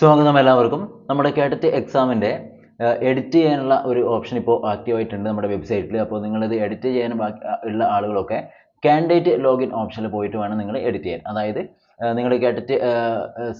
സ്വാഗതം എല്ലാവർക്കും. നമ്മുടെ കേട്ടറ്റ് എക്സാമിന്റെ എഡിറ്റ് ചെയ്യാനുള്ള ഒരു ഓപ്ഷൻ ഇപ്പോൾ ആക്റ്റീവ് ആയിട്ടുണ്ട് നമ്മുടെ വെബ്സൈറ്റിൽ അപ്പോൾ നിങ്ങളിത് എഡിറ്റ് ചെയ്യാൻ ഉള്ള ആളുകളൊക്കെ കാൻഡിഡേറ്റ് ലോഗിൻ ഓപ്ഷനിൽ പോയിട്ട് വേണം നിങ്ങൾ എഡിറ്റ് ചെയ്യാൻ. അതായത് നിങ്ങൾ കേട്ടറ്റ്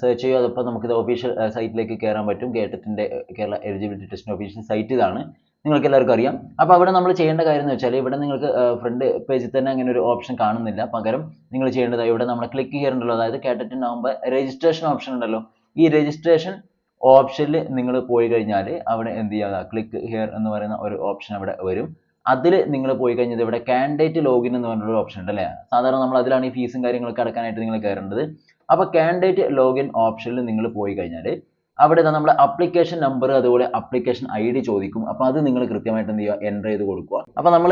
സെർച്ച് ചെയ്യുക. അതപ്പോൾ നമുക്കിത് ഒഫീഷ്യൽ സൈറ്റിലേക്ക് കയറാൻ പറ്റും. കേട്ടറ്റിന്റെ കേരള എലിജിബിലിറ്റി ടെസ്റ്റിന്റെ ഒഫീഷ്യൽ സൈറ്റ് ഇതാണ്. നിങ്ങൾക്ക് എല്ലാവർക്കും അറിയാം. അപ്പോൾ അവിടെ നമ്മൾ ചെയ്യേണ്ട കാര്യം എന്ന് വെച്ചാൽ ഇവിടെ നിങ്ങൾക്ക് ഫ്രണ്ട് പേജിൽ തന്നെ അങ്ങനെ ഒരു ഓപ്ഷൻ കാണുന്നില്ല. പകരം നിങ്ങൾ ചെയ്യേണ്ടത് ഇവിടെ നമ്മൾ ക്ലിക്ക് ചെയ്യാറുണ്ടല്ലോ അതായത് കേട്ടിട്ടുണ്ടാകുമ്പോൾ രജിസ്ട്രേഷൻ ഓപ്ഷൻ ഉണ്ടല്ലോ. ഈ രജിസ്ട്രേഷൻ ഓപ്ഷനിൽ നിങ്ങൾ പോയി കഴിഞ്ഞാൽ അവിടെ എന്ത് ചെയ്യുക ക്ലിക്ക് ഹിയർ എന്ന് പറയുന്ന ഒരു ഓപ്ഷൻ അവിടെ വരും. അതിൽ നിങ്ങൾ പോയി കഴിഞ്ഞാൽ ഇവിടെ കാൻഡിഡേറ്റ് ലോഗിൻ എന്ന് പറഞ്ഞൊരു ഓപ്ഷൻ ഉണ്ട് അല്ലേ? സാധാരണ നമ്മൾ അതിലാണ് ഈ ഫീസും കാര്യങ്ങളൊക്കെ അടക്കാനായിട്ട് നിങ്ങൾ കയറേണ്ടത്. അപ്പോൾ കാൻഡിഡേറ്റ് ലോഗിൻ ഓപ്ഷനിൽ നിങ്ങൾ പോയി കഴിഞ്ഞാൽ അവിടെ നമ്മൾ അപ്ലിക്കേഷൻ നമ്പർ അതുപോലെ അപ്ലിക്കേഷൻ ഐ ഡി ചോദിക്കും. അപ്പോൾ അത് നിങ്ങൾ കൃത്യമായിട്ട് എന്ത് ചെയ്യുക എന്റർ ചെയ്ത് കൊടുക്കുക. അപ്പോൾ നമ്മൾ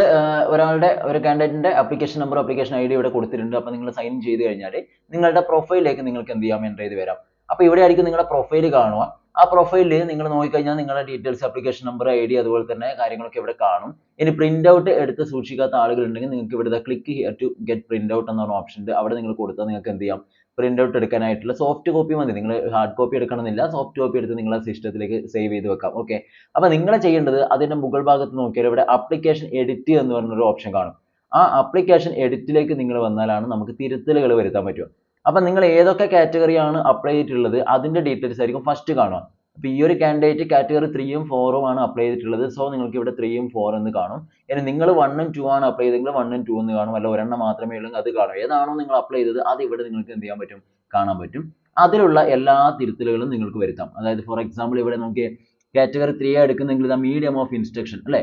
ഒരാളുടെ ഒരു കാൻഡിഡേറ്റിന്റെ application number application I D ഇവിടെ കൊടുത്തിട്ടുണ്ട്. അപ്പോൾ നിങ്ങൾ സൈൻ ചെയ്ത് കഴിഞ്ഞാൽ നിങ്ങളുടെ പ്രൊഫൈലിലേക്ക് നിങ്ങൾക്ക് എന്ത് ചെയ്യാം എന്റർ ചെയ്ത് വരാം. അപ്പോൾ ഇവിടെ ആയിരിക്കും നിങ്ങളുടെ പ്രൊഫൈൽ കാണുക. ആ പ്രൊഫൈലിൽ നിങ്ങൾ നോക്കിക്കഴിഞ്ഞാൽ നിങ്ങളുടെ details application number I D അതുപോലെ തന്നെ കാര്യങ്ങളൊക്കെ ഇവിടെ കാണും. ഇനി പ്രിന്റ് ഔട്ട് എടുത്ത് സൂക്ഷിക്കാത്ത ആളുകൾ ഉണ്ടെങ്കിൽ നിങ്ങൾക്ക് ഇവിടെ click here to get print out എന്ന ഓപ്ഷൻ ഉണ്ട്. അവിടെ നിങ്ങൾ കൊടുത്താൽ നിങ്ങൾക്ക് എന്ത് ചെയ്യാം? പ്രിന്റ് ഔട്ട് എടുക്കാനായിട്ടുള്ള സോഫ്റ്റ് കോപ്പി മതി. നിങ്ങൾ ഹാർഡ് കോപ്പി എടുക്കണമെന്നില്ല. സോഫ്റ്റ് കോപ്പി എടുത്ത് നിങ്ങളെ സിസ്റ്റത്തിലേക്ക് സേവ് ചെയ്ത് വെക്കാം. ഓക്കെ അപ്പോൾ നിങ്ങൾ ചെയ്യേണ്ടത് അതിന്റെ മുകൾ ഭാഗത്ത് നോക്കിയാൽ ഇവിടെ അപ്ലിക്കേഷൻ എഡിറ്റ് എന്ന് പറഞ്ഞൊരു ഓപ്ഷൻ കാണും. ആ അപ്ലിക്കേഷൻ എഡിറ്റിലേക്ക് നിങ്ങൾ വന്നാലാണ് നമുക്ക് തിരുത്തലുകൾ വരുത്താൻ പറ്റുക. അപ്പം നിങ്ങൾ ഏതൊക്കെ കാറ്റഗറിയാണ് അപ്ലൈ ചെയ്തിട്ടുള്ളത് അതിന്റെ ഡീറ്റെയിൽസ് ആയിരിക്കും ഫസ്റ്റ് കാണുക. അപ്പോൾ ഈ ഒരു കാൻഡിഡേറ്റ് കാറ്റഗറി ത്രീയും ഫോറും ആണ് അപ്ലൈ ചെയ്തിട്ടുള്ളത്. സോ നിങ്ങൾക്ക് ഇവിടെ ത്രീയും ഫോർ എന്ന് കാണും. ഇനി നിങ്ങൾ വണ്ണും ടു ആണ് അപ്ലൈ ചെയ്തെങ്കിൽ വണ്ണും ടു എന്ന് കാണും. അല്ല ഒരെണ്ണം മാത്രമേ ഉള്ളൂ അത് കാണും. ഏതാണോ നിങ്ങൾ അപ്ലൈ ചെയ്തത് അത് ഇവിടെ നിങ്ങൾക്ക് എന്ത് ചെയ്യാൻ പറ്റും? കാണാൻ പറ്റും. അതിലുള്ള എല്ലാ തിരുത്തലുകളും നിങ്ങൾക്ക് വരുത്താം. അതായത് ഫോർ എക്സാമ്പിൾ ഇവിടെ നമുക്ക് കാറ്റഗറി ത്രീ എടുക്കുന്നെങ്കിൽ ദ മീഡിയം ഓഫ് ഇൻസ്ട്രക്ഷൻ അല്ലേ?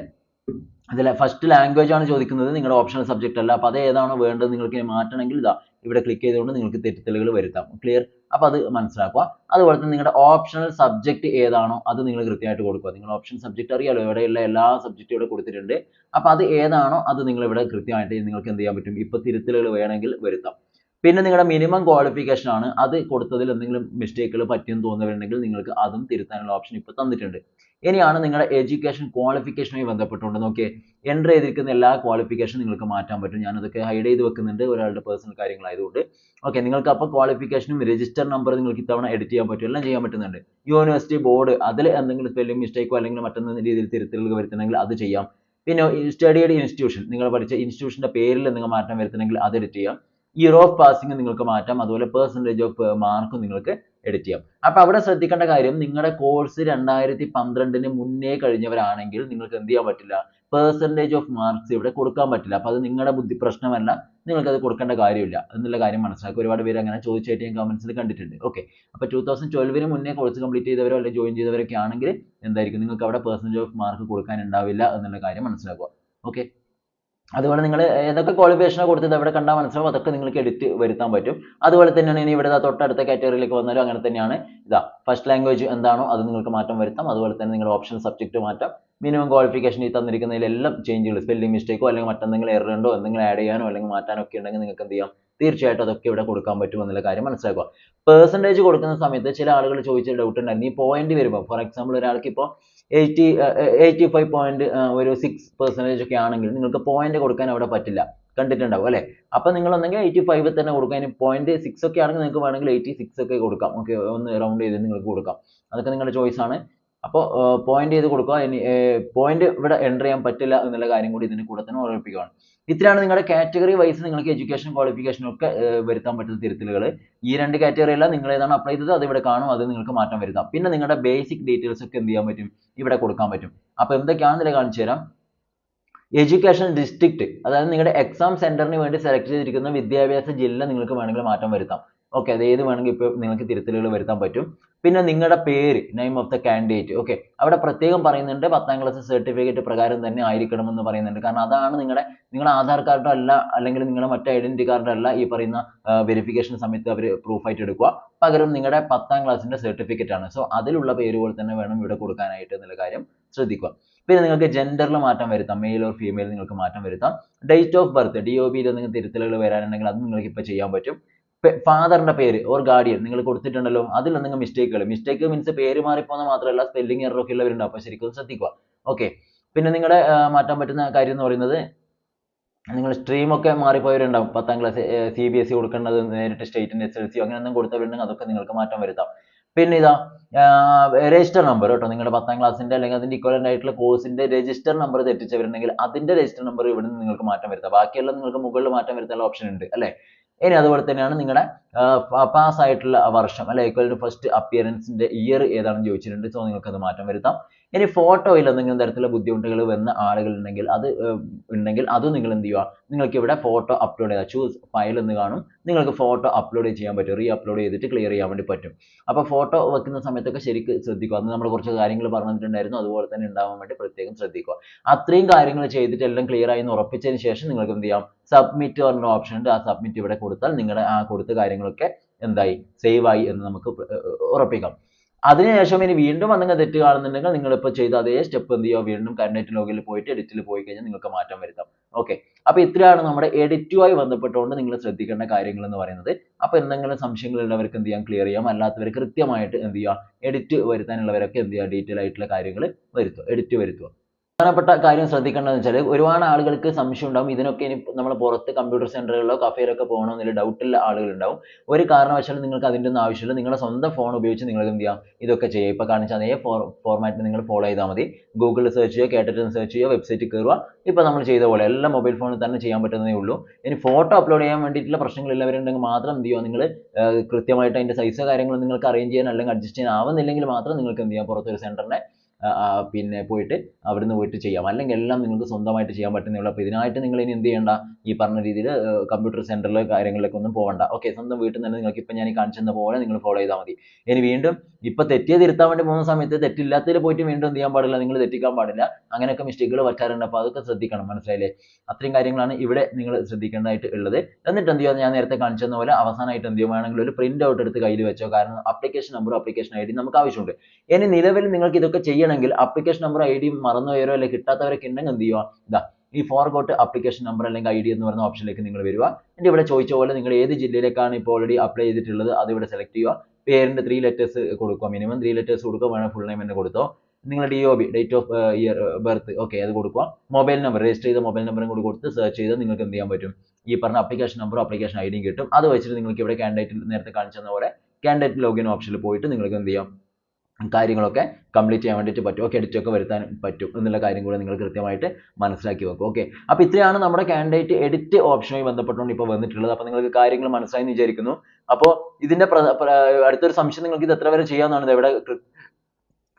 അതിലെ ഫസ്റ്റ് ലാംഗ്വേജ് ആണ് ചോദിക്കുന്നത്. നിങ്ങളുടെ ഓപ്ഷണൽ സബ്ജക്റ്റ് അല്ല. അപ്പോൾ അത് ഏതാണോ വേണ്ടത് നിങ്ങൾക്ക് മാറ്റണമെങ്കിൽ ഇതാ ഇവിടെ ക്ലിക്ക് ചെയ്തുകൊണ്ട് നിങ്ങൾക്ക് തിരുത്തലുകൾ വരുത്താം. ക്ലിയർ അപ്പോൾ അത് മനസ്സിലാക്കുക. അതുപോലെ തന്നെ നിങ്ങളുടെ ഓപ്ഷണൽ സബ്ജക്റ്റ് ഏതാണോ അത് നിങ്ങൾ കൃത്യമായിട്ട് കൊടുക്കുക. നിങ്ങൾ ഓപ്ഷൻ സബ്ജക്റ്റ് അറിയാലോ ഇവിടെയുള്ള എല്ലാ സബ്ജക്റ്റും ഇവിടെ കൊടുത്തിട്ടുണ്ട്. അപ്പോൾ അത് ഏതാണോ അത് നിങ്ങൾ ഇവിടെ കൃത്യമായിട്ട് നിങ്ങൾക്ക് എന്ത് ചെയ്യാൻ പറ്റും? ഇപ്പോൾ തിരുത്തലുകൾ വേണമെങ്കിൽ വരുത്താം. പിന്നെ നിങ്ങളുടെ മിനിമം ക്വാളിഫിക്കേഷൻ ആണ്. അത് കൊടുത്തതിൽ എന്തെങ്കിലും മിസ്റ്റേക്കുകൾ പറ്റിയെന്ന് തോന്നുന്നുണ്ടെങ്കിൽ നിങ്ങൾക്ക് അതും തിരുത്താനുള്ള ഓപ്ഷൻ ഇപ്പോൾ തന്നിട്ടുണ്ട്. ഇനിയാണ് നിങ്ങളുടെ എഡ്യൂക്കേഷൻ ക്വാളിഫിക്കേഷനുമായി ബന്ധപ്പെട്ടുകൊണ്ട് നോക്കിയേ. എന്റർ ചെയ്തിരിക്കുന്ന എല്ലാ ക്വാളിഫിക്കേഷൻ നിങ്ങൾക്ക് മാറ്റാൻ പറ്റും. ഞാൻ അതൊക്കെ ഹൈഡ് ചെയ്ത് വെക്കുന്നുണ്ട്. ഒരാളുടെ പേഴ്സണൽ കാര്യങ്ങളായതുകൊണ്ട്. ഓക്കെ നിങ്ങൾക്ക് അപ്പോൾ ക്വാളിഫിക്കേഷനും രജിസ്റ്റർ നമ്പർ നിങ്ങൾക്ക് ഇത്തവണ എഡിറ്റ് ചെയ്യാൻ പറ്റും. എല്ലാം ചെയ്യാൻ പറ്റുന്നുണ്ട്. യൂണിവേഴ്സിറ്റി ബോർഡ് അതിൽ എന്തെങ്കിലും സ്പെല്ലിംഗ് മിസ്റ്റേക്കോ അല്ലെങ്കിൽ മറ്റൊന്ന് രീതിയിൽ തിരുത്തലുകൾ വരുത്തണമെങ്കിൽ അത് ചെയ്യാം. പിന്നെ സ്റ്റഡിയുടെ ഇൻസ്റ്റിറ്റ്യൂഷൻ നിങ്ങൾ പഠിച്ച ഇൻസ്റ്റിറ്റ്യൂഷന്റെ പേരിൽ നിങ്ങൾ മാറ്റം വരുത്തണമെങ്കിൽ അത് എഡിറ്റ് ചെയ്യാം. ഇയർ ഓഫ് പാസിംഗ് നിങ്ങൾക്ക് മാറ്റാം അതുപോലെ പെർസെന്റേജ് ഓഫ് മാർക്കും നിങ്ങൾക്ക് എഡിറ്റ് ചെയ്യാം. അപ്പോൾ അവിടെ ശ്രദ്ധിക്കേണ്ട കാര്യം നിങ്ങളുടെ കോഴ്സ് രണ്ടായിരത്തി പന്ത്രണ്ടിന് മുന്നേ കഴിഞ്ഞവരാണെങ്കിൽ നിങ്ങൾക്ക് എന്ത് ചെയ്യാൻ പറ്റില്ല? പെർസെന്റേജ് ഓഫ് മാർക്സ് ഇവിടെ കൊടുക്കാൻ പറ്റില്ല. അപ്പോൾ അത് നിങ്ങളുടെ ബുദ്ധി പ്രശ്നമല്ല നിങ്ങൾക്ക് അത് കൊടുക്കേണ്ട കാര്യമില്ല. എന്നുള്ള കാര്യം മനസ്സിലാക്കുക. ഒരുപാട് പേര് അങ്ങനെ ചോദിച്ചായിട്ട് ഞാൻ കമൻസിൽ കണ്ടിട്ടുണ്ട്. ഓക്കെ അപ്പോൾ ടൂ തൗസൻഡ് ട്വൽവിന് മുന്നേ കോഴ്സ് കംപ്ലീറ്റ് ചെയ്തവരോ അല്ലെങ്കിൽ ജോയിൻ ചെയ്തവരൊക്കെ ആണെങ്കിൽ എന്തായിരിക്കും? നിങ്ങൾക്ക് അവിടെ പെർസെന്റേജ് ഓഫ് മാർക്ക് കൊടുക്കാൻ ഉണ്ടാവില്ല എന്നുള്ള കാര്യം മനസ്സിലാക്കുക. ഓക്കെ അതുപോലെ നിങ്ങൾ ഏതൊക്കെ ക്വാളിഫിക്കേഷനാണ് കൊടുത്തത് അവിടെ കണ്ടാൽ മനസ്സിലാവും അതൊക്കെ നിങ്ങൾക്ക് എഡിറ്റ് വരുത്താൻ പറ്റും. അതുപോലെ തന്നെയാണ് ഇനി ഇവിടെ തൊട്ടടുത്ത കാറ്റഗറിയിലേക്ക് വന്നാലും അങ്ങനെ തന്നെയാണ് ഇതാ. ഫസ്റ്റ് ലാംഗ്വേജ് എന്താണോ അത് നിങ്ങൾക്ക് മാറ്റം വരുത്താം. അതുപോലെ തന്നെ നിങ്ങളുടെ ഓപ്ഷൻ സബ്ജക്റ്റ് മാറ്റാം. മിനിമം ക്വാളിഫിക്കേഷൻ ഈ തന്നിരിക്കുന്നതിലെല്ലാം ചേഞ്ചുകൾ സ്പെല്ലിംഗ് മിസ്റ്റേക്കോ അല്ലെങ്കിൽ മറ്റെന്തെങ്കിലും എറർ ഉണ്ടോ എന്തെങ്കിലും ആഡ് ചെയ്യാനോ അല്ലെങ്കിൽ മാറ്റാനോ ഒക്കെ ഉണ്ടെങ്കിൽ നിങ്ങൾക്ക് എന്ത് ചെയ്യാം? തീർച്ചയായിട്ടും അതൊക്കെ ഇവിടെ കൊടുക്കാൻ പറ്റും എന്നുള്ള കാര്യം മനസ്സിലാക്കുക. പെർസെന്റേജ് കൊടുക്കുന്ന സമയത്ത് ചില ആളുകൾ ചോദിച്ച ഡൗട്ട് ഉണ്ടായിരുന്നു. ഈ പോയിന്റ് വരുമ്പോൾ ഫോർ എക്സാമ്പിൾ ഒരാൾക്ക് ഇപ്പോൾ എയ്റ്റി എയ്റ്റി ഫൈവ് പോയിന്റ് ഒരു സിക്സ് പെർസെന്റേജ് ഒക്കെ ആണെങ്കിൽ നിങ്ങൾക്ക് പോയിന്റ് കൊടുക്കാൻ അവിടെ പറ്റില്ല. കണ്ടിട്ടുണ്ടാവും അല്ലേ? അപ്പം നിങ്ങൾ ഒന്നെങ്കിൽ എയ്റ്റി ഫൈവ് തന്നെ കൊടുക്കാം. ഇനി പോയിന്റ് സിക്സ് ഒക്കെ ആണെങ്കിൽ നിങ്ങൾക്ക് വേണമെങ്കിൽ എയ്റ്റി സിക്സ് ഒക്കെ കൊടുക്കാം. ഓക്കെ ഒന്ന് റൗണ്ട് ചെയ്ത് നിങ്ങൾക്ക് കൊടുക്കാം. അതൊക്കെ നിങ്ങളുടെ ചോയ്സ് ആണ്. അപ്പോൾ പോയിന്റ് ചെയ്ത് കൊടുക്കുക. ഇനി പോയിന്റ് ഇവിടെ എന്റർ ചെയ്യാൻ പറ്റില്ല എന്നുള്ള കാര്യം കൂടി ഇതിന് കൂടെ തന്നെ ഓർമ്മിപ്പിക്കുകയാണ് ഇത്രയാണ് നിങ്ങളുടെ കാറ്റഗറി വൈസ് നിങ്ങൾക്ക് എഡ്യൂക്കേഷൻ ക്വാളിഫിക്കേഷൻ ഒക്കെ വരുത്താൻ പറ്റുന്ന തിരുത്തലുകൾ. ഈ രണ്ട് കാറ്റഗറി അല്ല നിങ്ങൾ ഏതാണ് അപ്ലൈ ചെയ്തത് അത് ഇവിടെ കാണും. അത് നിങ്ങൾക്ക് മാറ്റം വരുത്താം. പിന്നെ നിങ്ങളുടെ ബേസിക് ഡീറ്റെയിൽസ് ഒക്കെ എന്ത് ചെയ്യാൻ പറ്റും? ഇവിടെ കൊടുക്കാൻ പറ്റും. അപ്പോൾ എന്തൊക്കെയാണെന്നില്ല കാണിച്ചു തരാം. എഡ്യൂക്കേഷൻ ഡിസ്ട്രിക്ട് അതായത് നിങ്ങളുടെ എക്സാം സെന്ററിന് വേണ്ടി സെലക്ട് ചെയ്തിരിക്കുന്ന വിദ്യാഭ്യാസ ജില്ല നിങ്ങൾക്ക് വേണമെങ്കിൽ മാറ്റം വരുത്താം. ഓക്കെ അത് ഏത് വേണമെങ്കിൽ ഇപ്പോൾ നിങ്ങൾക്ക് തിരുത്തലുകൾ വരുത്താൻ പറ്റും. പിന്നെ നിങ്ങളുടെ പേര് name of the candidate okay അവിടെ പ്രത്യേകം പറയുന്നുണ്ട് പത്താം ക്ലാസ് സർട്ടിഫിക്കറ്റ് പ്രകാരം തന്നെ ആയിരിക്കണം എന്ന് പറയുന്നുണ്ട്. കാരണം അതാണ് നിങ്ങളുടെ നിങ്ങളുടെ ആധാർ കാർഡോ അല്ല അല്ലെങ്കിൽ നിങ്ങളുടെ മറ്റു ഐഡന്റിറ്റി കാർഡോ അല്ല ഈ പറയുന്ന വെരിഫിക്കേഷൻ സമയത്ത് അവർ പ്രൂഫായിട്ട് എടുക്കുക. പകരം നിങ്ങളുടെ പത്താം ക്ലാസ്സിന്റെ സർട്ടിഫിക്കറ്റ് ആണ്. സോ അതിലുള്ള പേര് പോലെ തന്നെ വേണം ഇവിടെ കൊടുക്കാനായിട്ട് എന്നുള്ള കാര്യം ശ്രദ്ധിക്കുക. പിന്നെ നിങ്ങൾക്ക് ജെൻഡറിൽ മാറ്റം വരുത്താം. മെയിൽ ഓർ ഫീമെയിൽ നിങ്ങൾക്ക് മാറ്റം വരുത്താം. Date of birth D O ബിയിൽ നിങ്ങൾക്ക് തിരുത്തലുകൾ വരാനുണ്ടെങ്കിൽ അത് നിങ്ങൾക്ക് ഇപ്പോൾ ചെയ്യാൻ പറ്റും. ഫാദറിന്റെ പേര് ഓർ ഗാർഡിയൻ നിങ്ങൾ കൊടുത്തിട്ടുണ്ടല്ലോ. അതിൽ എന്തെങ്കിലും മിസ്റ്റേക്കുകൾ മിസ്റ്റേക്ക് മീൻസ് പേര് മാറിപ്പോകുന്ന മാത്രമല്ല സ്പെല്ലിംഗ് എറർ ഒക്കെ ഉള്ളവരുണ്ട് അപ്പോൾ ശരിക്കും ശ്രദ്ധിക്കുക. ഓക്കെ പിന്നെ നിങ്ങളുടെ മാറ്റാൻ പറ്റുന്ന കാര്യം എന്ന് പറയുന്നത് നിങ്ങൾ സ്ട്രീം ഒക്കെ മാറിപ്പോയവരുണ്ടാവും. പത്താം class C B S E കൊടുക്കേണ്ടത് നേരിട്ട് സ്റ്റേറ്റിന്റെ എസ് എൽ സി അങ്ങനെ ഒന്നും കൊടുത്തവരുണ്ടെങ്കിൽ അതൊക്കെ നിങ്ങൾക്ക് മാറ്റം വരുത്താം. പിന്നെ ഇതാ രജിസ്റ്റർ നമ്പർ കേട്ടോ. നിങ്ങളുടെ പത്താം ക്ലാസ്സിന്റെ അല്ലെങ്കിൽ അതിന്റെ ഇക്വലന്റ് ആയിട്ടുള്ള കോഴ്സിന്റെ രജിസ്റ്റർ നമ്പർ തെറ്റിച്ചവരുണ്ടെങ്കിൽ അതിന്റെ രജിസ്റ്റർ നമ്പർ ഇവിടെ നിന്ന് നിങ്ങൾക്ക് മാറ്റം വരുത്താം. ബാക്കിയെല്ലാം നിങ്ങൾക്ക് മുകളിൽ മാറ്റം വരുത്താനുള്ള ഓപ്ഷൻ ഉണ്ട് അല്ലേ? ഇനി അതുപോലെ തന്നെയാണ് നിങ്ങളുടെ പാസ് ആയിട്ടുള്ള വർഷം അല്ലെ? ഈക്വൽ ടു ഫസ്റ്റ് അപ്പിയറൻസിന്റെ ഇയർ ഏതാണെന്ന് ചോദിച്ചിട്ടുണ്ട്. സോ നിങ്ങൾക്ക് അത് മാറ്റം വരുത്താം. ഇനി ഫോട്ടോയിൽ എന്തെങ്കിലും തരത്തിലുള്ള ബുദ്ധിമുട്ടുകൾ വന്ന ആളുകൾ ഉണ്ടെങ്കിൽ അത് ഉണ്ടെങ്കിൽ അത് നിങ്ങൾ എന്ത് ചെയ്യുക? നിങ്ങൾക്ക് ഇവിടെ ഫോട്ടോ അപ്ലോഡ് ചെയ്യുക ചൂസ് ഫയൽ എന്ന് കാണും. നിങ്ങൾക്ക് ഫോട്ടോ അപ്ലോഡ് ചെയ്യാൻ പറ്റും. റീ അപ്ലോഡ് ചെയ്തിട്ട് ക്ലിയർ ചെയ്യാൻ വേണ്ടി പറ്റും. അപ്പോൾ ഫോട്ടോ വെക്കുന്ന സമയത്തൊക്കെ ശരിക്ക് ശ്രദ്ധിക്കുക. അന്ന് നമ്മൾ കുറച്ച് കാര്യങ്ങൾ പറഞ്ഞിട്ടുണ്ടായിരുന്നു. അതുപോലെ തന്നെ ഉണ്ടാവാൻ വേണ്ടി പ്രത്യേകം ശ്രദ്ധിക്കുക. അത്രയും കാര്യങ്ങൾ ചെയ്തിട്ട് എല്ലാം ക്ലിയർ ആയി എന്ന് ഉറപ്പിച്ചതിന് ശേഷം നിങ്ങൾക്ക് എന്ത് ചെയ്യാം? സബ്മിറ്റ് പറഞ്ഞ ഓപ്ഷൻ ഉണ്ട്. ആ സബ്മിറ്റ് ഇവിടെ കൊടുത്താൽ നിങ്ങളുടെ ആ കൊടുത്ത കാര്യങ്ങളൊക്കെ എന്തായി? സേവ് ആയി എന്ന് നമുക്ക് ഉറപ്പിക്കാം. അതിനുശേഷം ഇനി വീണ്ടും എന്തെങ്കിലും തെറ്റ് കാണുന്നുണ്ടെങ്കിൽ നിങ്ങൾ ഇപ്പോൾ ചെയ്ത അതേ സ്റ്റെപ്പ് എന്ത് ചെയ്യുക? വീണ്ടും കറന്റ് ലോഗിൽ പോയിട്ട് എഡിറ്റിൽ പോയി കഴിഞ്ഞാൽ നിങ്ങൾക്ക് മാറ്റം വരുത്താം. ഓക്കെ. അപ്പോൾ ഇത്രയാണ് നമ്മുടെ എഡിറ്റുമായി ബന്ധപ്പെട്ടുകൊണ്ട് നിങ്ങൾ ശ്രദ്ധിക്കേണ്ട കാര്യങ്ങൾ എന്ന് പറയുന്നത്. അപ്പോൾ എന്തെങ്കിലും സംശയങ്ങളുള്ളവർക്ക് എന്ത് ചെയ്യാം? ക്ലിയർ ചെയ്യാം. അല്ലാത്തവർക്ക് കൃത്യമായിട്ട് എന്ത് ചെയ്യുക? എഡിറ്റ് വരുത്താനുള്ളവരൊക്കെ എന്ത് ചെയ്യുക? ഡീറ്റെയിൽ ആയിട്ടുള്ള കാര്യങ്ങൾ വരുത്തുക. എഡിറ്റ് വരുത്തുക. പ്രധാനപ്പെട്ട കാര്യം ശ്രദ്ധിക്കേണ്ടതെന്ന് വെച്ചാൽ ഒരുപാട് ആളുകൾക്ക് സംശയം ഉണ്ടാവും. ഇതിനൊക്കെ ഇനി നമ്മൾ പുറത്ത് കമ്പ്യൂട്ടർ സെന്ററുകളിലോ കഫേയിലൊക്കെ പോകണമെന്നില്ല ഡൗട്ടുള്ള ആളുകൾ ഉണ്ടാവും. ഒരു കാരണവശാലും നിങ്ങൾക്ക് അതിന്റെ ഒന്നും ആവശ്യമില്ല. നിങ്ങളുടെ സ്വന്തം ഫോൺ ഉപയോഗിച്ച് നിങ്ങൾ എന്ത് ചെയ്യാം? ഇതൊക്കെ ചെയ്യുക. ഇപ്പോൾ കാണിച്ച അതേ ഫോർ ഫോർമാറ്റ് നിങ്ങൾ ഫോളോ ചെയ്താൽ മതി. ഗൂഗിളിൽ സെർച്ച് ചെയ്യുക കേട്ടിട്ട് സെർച്ച് ചെയ്യുക വെബ്സൈറ്റ് കയറുക. ഇപ്പോൾ നമ്മൾ ചെയ്ത പോലെ എല്ലാ മൊബൈൽ ഫോണിൽ തന്നെ ചെയ്യാൻ പറ്റുന്നതേ ഉള്ളൂ. ഇനി ഫോട്ടോ അപ്ലോഡ് ചെയ്യാൻ വേണ്ടിയിട്ടുള്ള പ്രശ്നങ്ങളില്ലവരുണ്ടെങ്കിൽ മാത്രം എന്ത് ചെയ്യുക? നിങ്ങൾ കൃത്യമായിട്ട് അതിന്റെ സൈസോ കാര്യങ്ങൾ നിങ്ങൾക്ക് അറേഞ്ച് ചെയ്യാൻ അല്ലെങ്കിൽ അഡ്ജസ്റ്റ് ചെയ്യാൻ ആവുന്നില്ലെങ്കിൽ മാത്രം നിങ്ങൾക്ക് എന്ത് ചെയ്യാം? പുറത്തൊരു സെന്ററിനെ പിന്നെ പോയിട്ട് അവിടുന്ന് പോയിട്ട് ചെയ്യാം. അല്ലെങ്കിൽ എല്ലാം നിങ്ങൾക്ക് സ്വന്തമായിട്ട് ചെയ്യാൻ പറ്റുന്നേ അപ്പോൾ ഇതിനായിട്ട് നിങ്ങൾ ഇനി എന്ത് ചെയ്യേണ്ട? ഈ പറഞ്ഞ രീതിയിൽ കമ്പ്യൂട്ടർ സെന്ററിലോ കാര്യങ്ങളിലൊക്കെ ഒന്നും പോകണ്ട ഓക്കെ സ്വന്തം വീട്ടിൽ നിന്ന് തന്നെ നിങ്ങൾക്ക് ഇപ്പം ഞാൻ ഈ കാണിച്ചെന്ന പോലെ നിങ്ങൾ ഫോളോ ചെയ്താൽ മതി. ഇനി വീണ്ടും ഇപ്പൊ തെറ്റിയത് തിരുത്താൻ വേണ്ടി പോകുന്ന സമയത്ത് തെറ്റില്ലാത്തതിൽ പോയിട്ട് വീണ്ടും എന്ത് ചെയ്യാൻ പാടില്ല? നിങ്ങൾ തെറ്റിക്കാൻ പാടില്ല. അങ്ങനെയൊക്കെ മിസ്റ്റേക്കുകൾ പറ്റാറുണ്ട് അപ്പോൾ അതൊക്കെ ശ്രദ്ധിക്കണം. മനസ്സിലായില്ലേ? അത്രയും കാര്യങ്ങളാണ് ഇവിടെ നിങ്ങൾ ശ്രദ്ധിക്കേണ്ടതായിട്ട് ഉള്ളത്. എന്നിട്ട് എന്ത് ചെയ്യുക ഞാൻ നേരത്തെ കാണിച്ചെന്ന പോലെ അവസാനമായിട്ട് എന്ത് ചെയ്യുകയാണെങ്കിൽ ഒരു പ്രിന്റ് ഔട്ട് എടുത്ത് കയ്യിൽ വെച്ചോ. കാരണം അപ്ലിക്കേഷൻ നമ്പറും അപ്ലിക്കേഷൻ ഐ ഡി നമുക്ക് ആവശ്യമുണ്ട്. ഇനി നിലവിൽ നിങ്ങൾക്ക് ഇതൊക്കെ ചെയ്യണമെങ്കിൽ അപ്ലിക്കേഷൻ നമ്പർ ഐ ഡി മറന്നുപോയവരോ അല്ലെങ്കിൽ കിട്ടാത്തവരൊക്കെ ഉണ്ടെങ്കിൽ എന്ത് ചെയ്യുക ഇതാ ഈ ഫോർഗോട്ട് അപ്ലിക്കേഷൻ നമ്പർ അല്ലെങ്കിൽ ഐ ഡി എന്ന് പറയുന്ന ഓപ്ഷനിലേക്ക് നിങ്ങൾ വരിക. എന്നിട്ട് ഇവിടെ ചോദിച്ച പോലെ നിങ്ങൾ ഏത് ജില്ലയിലേക്കാണ് ഇപ്പോൾ ഓൾറെഡി അപ്ലൈ ചെയ്തിട്ടുള്ളത് അത് ഇവിടെ സെലക്ട് ചെയ്യുക. പേരിന്റെ ത്രീ ലെറ്റേഴ്സ് കൊടുക്കുക. മിനിമം ത്രീ ലെറ്റേഴ്സ് കൊടുക്കുക. വേണം ഫുൾ നെയിം തന്നെ കൊടുത്തോ. നിങ്ങളുടെ D O B date of year birth okay അത് കൊടുക്കുക. മൊബൈൽ നമ്പർ രജിസ്റ്റർ ചെയ്ത മൊബൈൽ നമ്പറും കൂടി കൊടുത്ത് സെർച്ച് ചെയ്ത് നിങ്ങൾക്ക് എന്ത് ചെയ്യാൻ പറ്റും? ഈ പറഞ്ഞ അപ്ലിക്കേഷൻ നമ്പറും അപ്ലിക്കേഷൻ ഐ ഡിയും കിട്ടും. അത് വെച്ചിട്ട് നിങ്ങൾക്ക് ഇവിടെ കാൻഡിഡേറ്റ് നേരത്തെ കാണിച്ചെന്ന പോലെ കാൻഡിഡേറ്റ് ലോഗിൻ ഓപ്ഷനിൽ പോയിട്ട് നിങ്ങൾക്ക് എന്ത് ചെയ്യാം? കാര്യങ്ങളൊക്കെ കംപ്ലീറ്റ് ചെയ്യാൻ വേണ്ടിയിട്ട് പറ്റും. ഓക്കെ എഡിറ്റ് ഒക്കെ വരുത്താൻ പറ്റും എന്നുള്ള കാര്യം കൂടെ നിങ്ങൾ കൃത്യമായിട്ട് മനസ്സിലാക്കി വെക്കും. ഓക്കെ അപ്പോൾ ഇത്രയാണ് നമ്മുടെ കാൻഡിഡേറ്റ് എഡിറ്റ് ഓപ്ഷനുമായി ബന്ധപ്പെട്ടുകൊണ്ട് ഇപ്പോൾ വന്നിട്ടുള്ളത്. അപ്പോൾ നിങ്ങൾക്ക് കാര്യങ്ങൾ മനസ്സിലായി എന്ന് വിചാരിക്കുന്നു. അപ്പോൾ ഇതിന്റെ അടുത്തൊരു സംശയം നിങ്ങൾക്ക് ഇത് എത്ര വരെ ചെയ്യാമെന്നാണ് ഇവിടെ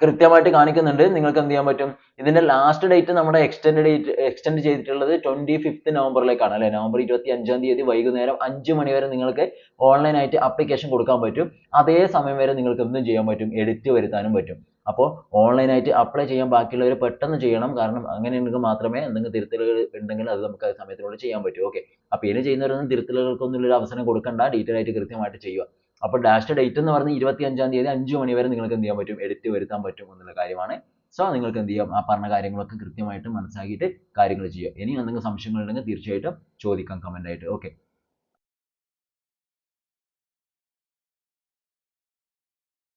കൃത്യമായിട്ട് കാണിക്കുന്നുണ്ട്. നിങ്ങൾക്ക് എന്ത് ചെയ്യാൻ പറ്റും? ഇതിന്റെ ലാസ്റ്റ് ഡേറ്റ് നമ്മുടെ എക്സ്റ്റെൻഡ് ഡേറ്റ് എക്സ്റ്റെൻഡ് ചെയ്തിട്ടുള്ളത് ട്വന്റി ഫിഫ്ത്ത് നവംബറിലേക്കാണ് അല്ലെ? നവംബർ ഇരുപത്തി അഞ്ചാം തീയതി വൈകുന്നേരം അഞ്ച് മണി വരെ നിങ്ങൾക്ക് ഓൺലൈൻ ആയിട്ട് അപ്ലിക്കേഷൻ കൊടുക്കാൻ പറ്റും. അതേ സമയം വരെ നിങ്ങൾക്ക് എന്തും ചെയ്യാൻ പറ്റും. എഡിറ്റ് വരുത്താനും പറ്റും. അപ്പോൾ ഓൺലൈനായിട്ട് അപ്ലൈ ചെയ്യാൻ ബാക്കിയുള്ളവർ പെട്ടെന്ന് ചെയ്യണം. കാരണം അങ്ങനെ ഉണ്ടെങ്കിൽ മാത്രമേ എന്തെങ്കിലും തിരുത്തലുകൾ ഉണ്ടെങ്കിൽ അത് നമുക്ക് സമയത്തിനുള്ളിൽ ചെയ്യാൻ പറ്റൂ. ഓക്കെ അപ്പോൾ ഇനി ചെയ്യുന്നവരൊന്നും തിരുത്തലുകൾക്കൊന്നും ഒരു അവസരം കൊടുക്കണ്ട. ഡീറ്റെയിൽ ആയിട്ട് കൃത്യമായിട്ട് ചെയ്യുക. അപ്പോൾ ലാസ്റ്റ് ഡേറ്റ് എന്ന് പറഞ്ഞാൽ ഇരുപത്തി അഞ്ചാം തീയതി അഞ്ച് മണി വരെ നിങ്ങൾക്ക് എന്ത് ചെയ്യാൻ പറ്റും? എഡിറ്റ് വരുത്താൻ പറ്റും എന്നുള്ള കാര്യമാണ്. സോ നിങ്ങൾക്ക് എന്ത് ചെയ്യാം? ആ പറഞ്ഞ കാര്യങ്ങളൊക്കെ കൃത്യമായിട്ട് മനസ്സിലാക്കിയിട്ട് കാര്യങ്ങൾ ചെയ്യുക. ഇനി എന്തെങ്കിലും സംശയങ്ങൾ ഉണ്ടെങ്കിൽ തീർച്ചയായിട്ടും ചോദിക്കാം കമന്റ് ആയിട്ട്. ഓക്കെ